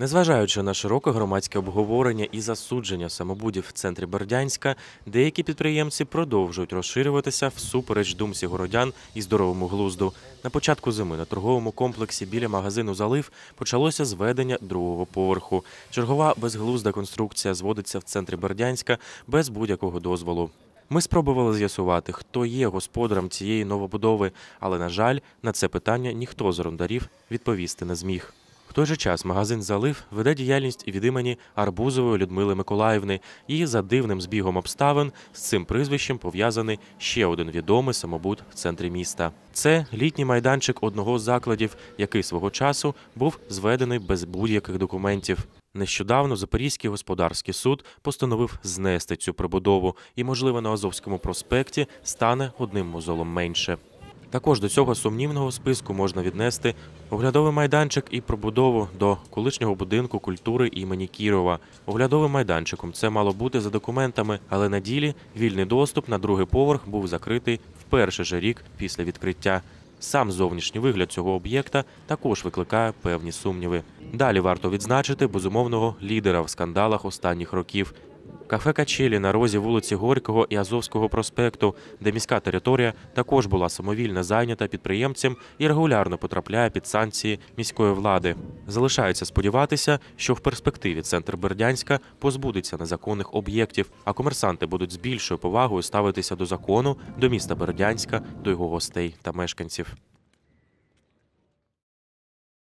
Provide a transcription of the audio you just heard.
Незважаючи на широке громадське обговорення і засудження самобудів в центрі Бердянська, деякі підприємці продовжують розширюватися всупереч думці городян і здоровому глузду. На початку зими на торговому комплексі біля магазину Залив почалося зведення другого поверху. Чергова безглузда конструкція зводиться в центрі Бердянська без будь-якого дозволу. Ми спробували з'ясувати, хто є господарем цієї новобудови, але, на жаль, на це питання ніхто з орендарів відповісти не зміг. В той же час магазин Залив веде діяльність від імені Арбузової Людмили Миколаївни. І за дивним збігом обставин з цим прізвищем пов'язаний ще один відомий самобут в центрі міста. Це літній майданчик одного з закладів, який свого часу був зведений без будь-яких документів. Нещодавно Запорізький господарський суд постановив знести цю прибудову, і, можливо, на Азовському проспекті стане одним мозолом менше. Також до цього сумнівного списку можна віднести оглядовий майданчик і пробудову до колишнього будинку культури імені Кірова. Оглядовим майданчиком це мало бути за документами, але на ділі вільний доступ на другий поверх був закритий в перший же рік після відкриття. Сам зовнішній вигляд цього об'єкта також викликає певні сумніви. Далі варто відзначити безумовного лідера в скандалах останніх років. Кафе Качелі на розі вулиці Горького і Азовського проспекту, де міська територія також була самовільно зайнята підприємцем і регулярно потрапляє під санкції міської влади. Залишається сподіватися, що в перспективі центр Бердянська позбудеться незаконних об'єктів, а комерсанти будуть з більшою повагою ставитися до закону, до міста Бердянська, до його гостей та мешканців.